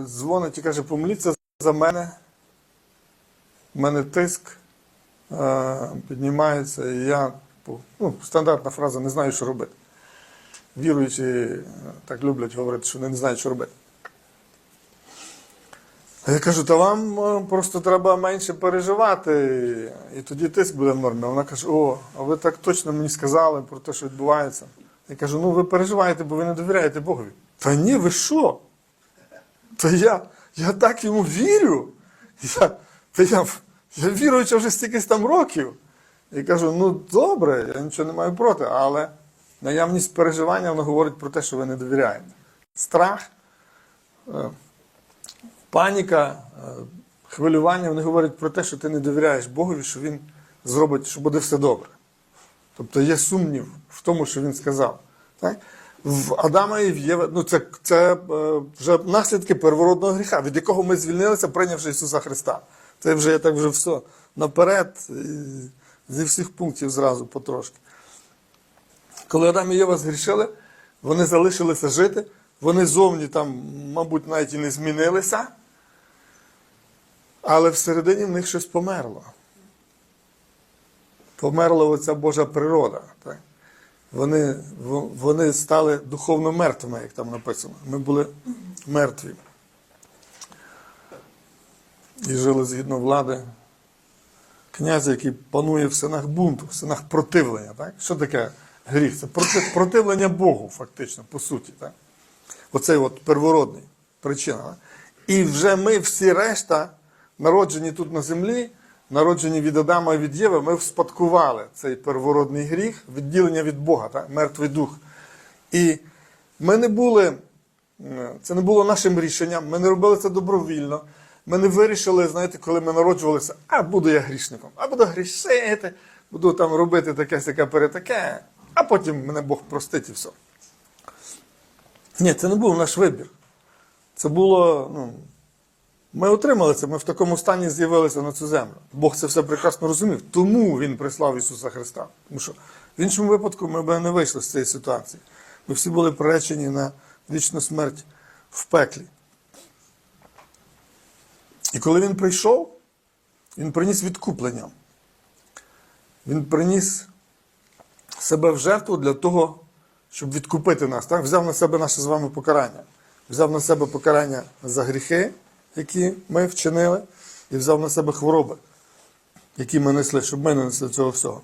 дзвонить і каже, помоліться за мене. У мене тиск е, піднімається, і я, ну, стандартна фраза, не знаю, що робити. Віруючі е, так люблять говорити, що вони не знають, що робити. Я кажу, та вам е, просто треба менше переживати, і тоді тиск буде в нормі. Вона каже: О, а ви так точно мені сказали про те, що відбувається. Я кажу, ну ви переживаєте, бо ви не довіряєте Богові. Та ні, ви що? Та я, я так йому вірю. Я, та я, я віруючи вже стільки там років. І кажу, ну добре, я нічого не маю проти, але наявність переживання воно говорить про те, що ви не довіряєте. Страх, е, паніка, е, хвилювання вони говорять про те, що ти не довіряєш Богові, що Він зробить, що буде все добре. Тобто є сумнів в тому, що він сказав. Так? В Адама і в Єве, ну це, це е, вже наслідки первородного гріха, від якого ми звільнилися, прийнявши Ісуса Христа. Це вже я так вже все наперед, зі всіх пунктів зразу потрошки. Коли Адам і Єва згрішили, вони залишилися жити, вони зовні там, мабуть, навіть і не змінилися, але всередині в них щось померло померла оця Божа природа. Так? Вони, вони стали духовно мертвими, як там написано. Ми були мертві. І жили згідно влади князя, який панує в синах бунту, в синах противлення. Так? Що таке гріх? Це проти, противлення Богу, фактично, по суті. Так? Оцей от первородний причина. Так? І вже ми всі решта, народжені тут на землі, народжені від Адама і від Єви, ми вспадкували цей первородний гріх, відділення від Бога, так? мертвий дух. І ми не були, це не було нашим рішенням, ми не робили це добровільно. Ми не вирішили, знаєте, коли ми народжувалися, а буду я грішником, а буду грішити, буду там робити таке сяке перетаке, а потім мене Бог простить і все. Ні, це не був наш вибір. Це було, ну, ми отримали це, ми в такому стані з'явилися на цю землю. Бог це все прекрасно розумів. Тому Він прислав Ісуса Христа. Тому що в іншому випадку ми б не вийшли з цієї ситуації. Ми всі були приречені на вічну смерть в пеклі. І коли він прийшов, він приніс відкуплення. Він приніс себе в жертву для того, щоб відкупити нас. Так? Взяв на себе наше з вами покарання. Взяв на себе покарання за гріхи, які ми вчинили, і взяв на себе хвороби, які ми несли, щоб ми не несли цього всього.